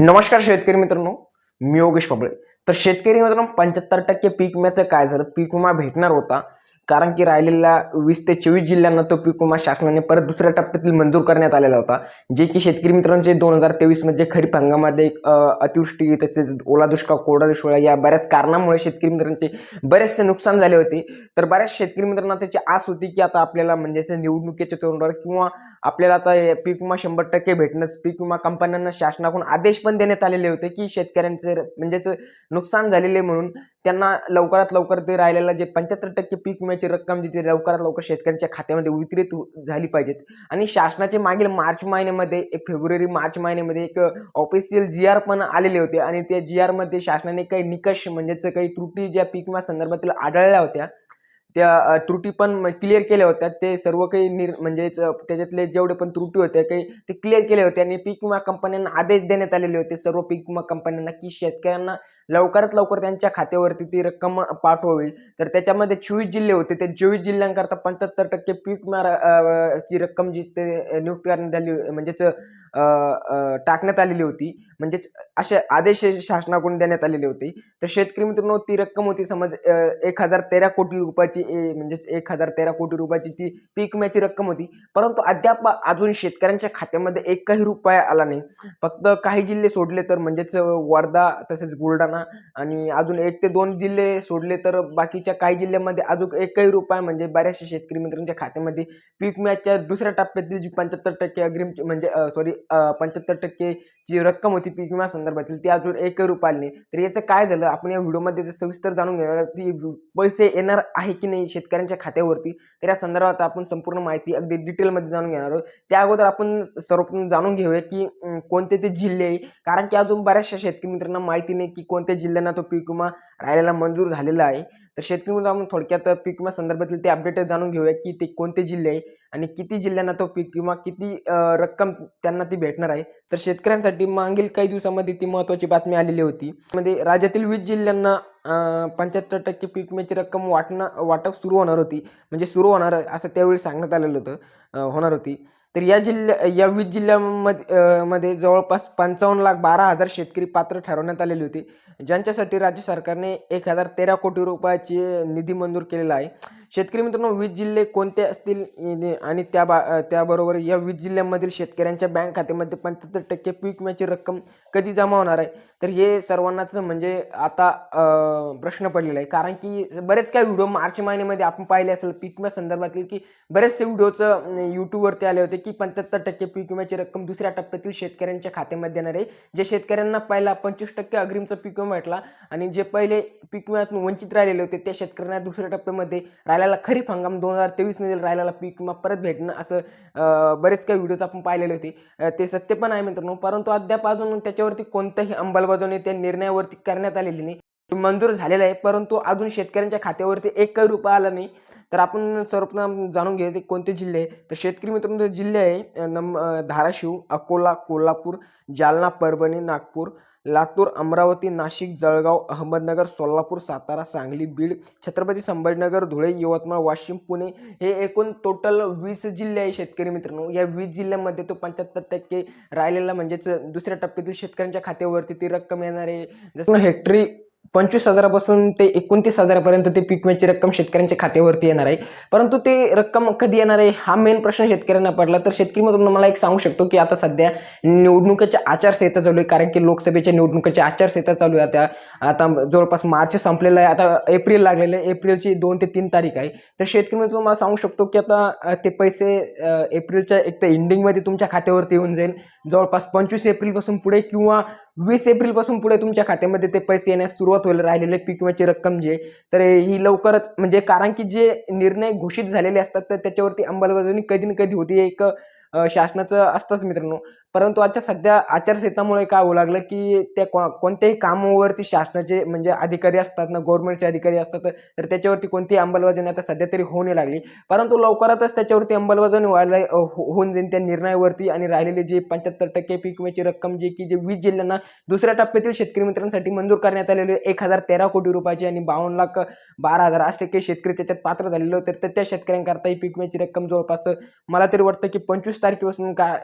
नमस्कार शेतकरी मित्रांनो मी योगेश पबळे तर शेतकरी मित्रांनो पंच्याहत्तर टक्के पीक विम्याचं काय झालं? पीक विमा भेटणार होता. कारण की राहिलेल्या वीस ते चोवीस जिल्ह्यांना तो पीक विमा शासनाने परत दुसऱ्या टप्प्यातील मंजूर करण्यात आलेला होता. जे की शेतकरी मित्रांचे दोन हजार तेवीसमध्ये खरीप हंगामामध्ये एक, अतिवृष्टी तसेच ओला दुष्काळ कोरडा दुष्काळ या बऱ्याच कारणामुळे शेतकरी मित्रांचे बरेचसे नुकसान झाले होते. तर बऱ्याच शेतकरी मित्रांना त्याची आस होती की आता आपल्याला म्हणजेच निवडणुकीच्या तोंडावर किंवा आपल्याला आता पीक विमा शंभर टक्के भेटणंच पीक विमा कंपन्यांना शासनाकडून आदेश पण देण्यात आलेले होते की शेतकऱ्यांचे म्हणजेच नुकसान झालेले म्हणून त्यांना लवकरात लवकर ते राहिलेला जे पंच्याहत्तर टक्के पीक विम्याची रक्कम जी ती लवकरात लवकर शेतकऱ्यांच्या खात्यामध्ये वितरित झाली पाहिजेत. आणि शासनाचे मागील मार्च महिन्यामध्ये एक फेब्रुवारी मार्च महिन्यामध्ये एक ऑफिशियल जी आर पण आलेले होते. आणि त्या जी आरमध्ये शासनाने काही निकष म्हणजेच काही त्रुटी ज्या पीक विमा संदर्भातील आढळल्या होत्या त्या त्रुटी पण क्लिअर केल्या होत्या. ते सर्व काही निर म्हणजेच त्याच्यातले जेवढे पण त्रुटी होत्या काही ते क्लिअर केले होते आणि पीक विमा कंपन्यांना आदेश देण्यात आलेले होते. सर्व पीक विमा कंपन्यांना की शेतकऱ्यांना लवकरात लवकर त्यांच्या खात्यावरती ती रक्कम पाठवावी. तर त्याच्यामध्ये चोवीस जिल्हे होते. त्या चोवीस जिल्ह्यांकरता पंच्याहत्तर टक्के पीक विमा र- ची रक्कम जी ते नियुक्त करण्यात आली म्हणजेच टाकण्यात आलेली होती. म्हणजेच असे आदेश शासनाकडून देण्यात आलेले होते. तर शेतकरी मित्रांनो ती रक्कम होती समज एक हजार तेरा कोटी रुपयाची ए, म्हणजेच एक हजार तेरा कोटी रुपयाची ती पीक विम्याची रक्कम होती. परंतु अद्याप अजून शेतकऱ्यांच्या खात्यामध्ये एकही रुपया आला नाही. फक्त काही जिल्हे सोडले तर म्हणजेच वर्धा तसेच बुलढाणा आणि अजून एक ते दोन जिल्हे सोडले तर बाकीच्या काही जिल्ह्यामध्ये अजून एकही रुपया म्हणजे बऱ्याचशा शेतकरी मित्रांच्या खात्यामध्ये पीक विम्याच्या दुसऱ्या टप्प्यातील जी पंच्याहत्तर टक्के अग्रिम म्हणजे सॉरी पंच्याहत्तर टक्के जी रक्कम होती पीक विमा संदर्भातील ती अजून एकही रुपया आली नाही. तर याचं काय झालं? आपण या व्हिडिओमध्ये जर सविस्तर जाणून घेणार ती पैसे येणार आहे की नाही शेतकऱ्यांच्या खात्यावरती तर या संदर्भात आपण संपूर्ण माहिती अगदी डिटेलमध्ये जाणून घेणार आहोत. त्या अगोदर आपण सर्वप्रथम जाणून घेऊया की कोणते ते जिल्हे आहे? कारण की अजून बऱ्याचशा शेतकरी मित्रांना माहिती नाही की कोणत्या जिल्ह्यांना तो पीक विमा राहिलेला मंजूर झालेला आहे. तर शेतकरी मित्र आपण थोडक्यात पीक विमा संदर्भातील ते अपडेट जाणून घेऊया की ते कोणते जिल्हे आहे आणि किती जिल्ह्यांना तो पीक विमा किती रक्कम त्यांना ती भेटणार आहे. तर शेतकऱ्यांसाठी मागील काही दिवसामध्ये ती महत्त्वाची बातमी आलेली होती. म्हणजे राज्यातील वीस जिल्ह्यांना पंच्याहत्तर टक्के पीक विम्याची रक्कम वाटणं वाटप सुरू होणार होती. म्हणजे सुरू होणार असं त्यावेळी सांगण्यात आलेलं होतं होणार होती. तर या जिल्ह्या या वीस जिल्ह्यामध्ये मध्ये जवळपास पंचावन्न लाख बारा हजार शेतकरी पात्र ठरवण्यात आलेले होते. ज्यांच्यासाठी राज्य सरकारने एक हजार तेरा कोटी रुपयाची निधी मंजूर केलेला आहे. शेतकरी मित्रांनो वीज जिल्हे कोणते असतील? आणि त्या बा त्याबरोबर या वीज जिल्ह्यांमधील शेतकऱ्यांच्या बँक खात्यामध्ये पंच्याहत्तर टक्के पीक विम्याची रक्कम कधी जमा होणार आहे? तर हे सर्वांनाच म्हणजे आता प्रश्न पडलेला आहे. कारण की बरेच काही व्हिडिओ मार्च महिन्यामध्ये आपण पाहिले असेल पीक विम्या संदर्भातील की बरेचसे व्हिडिओचं यूट्यूबवरती आले होते की पंच्याहत्तर टक्के पीक विम्याची रक्कम दुसऱ्या टप्प्यातील शेतकऱ्यांच्या खात्यामध्ये येणार आहे. जे शेतकऱ्यांना पहिला पंचवीस टक्के अग्रिमचा पीक विमा भेटला आणि जे पहिले पीक विम्यातून वंचित राहिलेले होते त्या शेतकऱ्यांना दुसऱ्या टप्प्यामध्ये राहिलेला खरीप हंगाम दोन हजार तेवीसमध्ये राहिलेला पीक किंवा परत भेटणं असं बरेच काही व्हिडिओज आपण पाहिलेले होते. ते सत्य पण आहे मित्रांनो. परंतु अद्याप अजून त्याच्यावरती कोणत्याही अंमलबजावणी त्या निर्णयावरती करण्यात आलेली नाही. मंजूर झालेला आहे परंतु अजून शेतकऱ्यांच्या खात्यावरती एकही रुपया आला नाही. तर आपण सर्वप्रथम जाणून घेऊ ते कोणते जिल्हे आहे तर शेतकरी मित्रांनो जिल्हे आहे नम धाराशिव अकोला कोल्हापूर जालना परभणी नागपूर लातूर अमरावती नाशिक जळगाव अहमदनगर सोलापूर सातारा सांगली बीड छत्रपती संभाजीनगर धुळे यवतमाळ वाशिम पुणे हे एकूण टोटल वीस जिल्हे आहे शेतकरी मित्रांनो. या वीस जिल्ह्यामध्ये तो पंच्याहत्तर टक्के राहिलेला म्हणजेच दुसऱ्या टप्प्यातील शेतकऱ्यांच्या खात्यावरती ती रक्कम येणार आहे. जसं हेक्टरी पंचवीस हजारापासून ते एकोणतीस हजारापर्यंत ते पीक विम्याची रक्कम शेतकऱ्यांच्या खात्यावरती येणार आहे. परंतु ते रक्कम कधी येणार आहे हा मेन प्रश्न शेतकऱ्यांना पडला. तर शेतकरी मधून मला एक सांगू शकतो की आता सध्या निवडणुकीच्या आचारसंहिता चालू आहे कारण की लोकसभेच्या निवडणुकीच्या आचारसंहिता चालू आहे आता. आता जवळपास मार्च संपलेला आहे आता एप्रिल लागलेलं आहे. एप्रिलची दोन ते तीन तारीख आहे. तर शेतकरी मित्र मला सांगू शकतो की आता ते पैसे एप्रिलच्या एक तर एंडिंगमध्ये तुमच्या खात्यावरती येऊन जाईल. जवळपास पंचवीस एप्रिलपासून पुढे किंवा वीस एप्रिलपासून पुढे तुमच्या खात्यामध्ये ते पैसे येण्यास सुरुवात होईल राहिलेले पीक विम्याची रक्कम जी आहे तर ही लवकरच म्हणजे कारण की जे निर्णय घोषित झालेले असतात तर त्याच्यावरती अंमलबजावणी कधी ना कधी होती. एक शासनाचं असतंच मित्रांनो. परंतु आजच्या सध्या आचारसंहितामुळे काय होऊ लागलं की त्या को कोणत्याही कामावरती शासनाचे म्हणजे अधिकारी असतात ना गव्हर्नमेंटचे अधिकारी असतात तर त्याच्यावरती कोणतीही अंमलबजावणी आता सध्या तरी होऊ लागली. परंतु लवकरातच त्याच्यावरती अंमलबजावणी व्हायला हो- होऊन जाईल त्या निर्णयावरती आणि राहिलेली जी पंच्याहत्तर टक्के पीक विम्याची रक्कम जी की जे वीस जिल्ह्यांना दुसऱ्या टप्प्यातील शेतकरी मित्रांसाठी मंजूर करण्यात आलेली एक हजार तेरा कोटी रुपयाची आणि बावन्न लाख बारा हजार असे काही शेतकरी त्याच्यात पात्र झालेले होते. तर त्या शेतकऱ्यांकरता ही पीक विम्याची रक्कम जवळपास मला तरी वाटतं की पंचवीस तारखेपासून का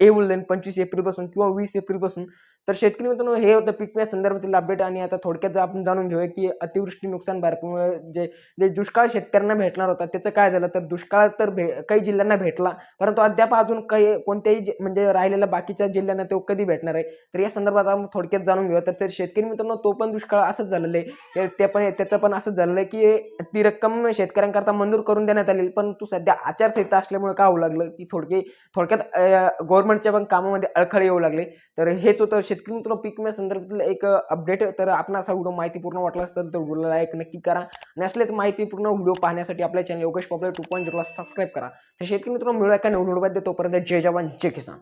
येऊन जाईल पंचवीस एप्रिलपासून किंवा वीस एप्रिलपासून तर शेतकरी मित्रांनो हे होतं पीक विम्या संदर्भातील अपडेट आणि आता थोडक्यात जर आपण जाणून घेऊया की अतिवृष्टी नुकसान भरपाईमुळे जे जे दुष्काळ शेतकऱ्यांना भेटणार होता त्याचं काय झालं? तर दुष्काळ तर भे काही जिल्ह्यांना भेटला परंतु अद्याप अजून काही कोणत्याही म्हणजे राहिलेल्या बाकीच्या जिल्ह्यांना तो कधी भेटणार आहे? तर या संदर्भात आपण थोडक्यात जाणून घेऊया. तर शेतकरी मित्रांनो तो पण दुष्काळ असंच झालेलं आहे. ते- पण त्याचं पण असंच झालेलं आहे की ती रक्कम शेतकऱ्यांकरता मंजूर करून देण्यात आली परंतु सध्या आचारसंहिता असल्यामुळे का होऊ लागलं? की थोडके थोडक्यात गव्हर्नमेंटच्या पण कामामध्ये अडखळे येऊ लागले. तर हेच होतं. शेतकरी मित्र पीक विम्या संदर्भातील एक अपडेट तर आपण असा व्हिडिओ माहितीपूर्ण वाटला असेल तर व्हिडिओला लाईक नक्की करा. नसलेच माहितीपूर्ण व्हिडिओ पाहण्यासाठी आपल्या channel Yogesh Popale two point झिरोला subscribe करा. तर शेतकरी मित्रांनो मिळू एका नवीन व्हिडिओ तोपर्यंत जय जवान जय किसान.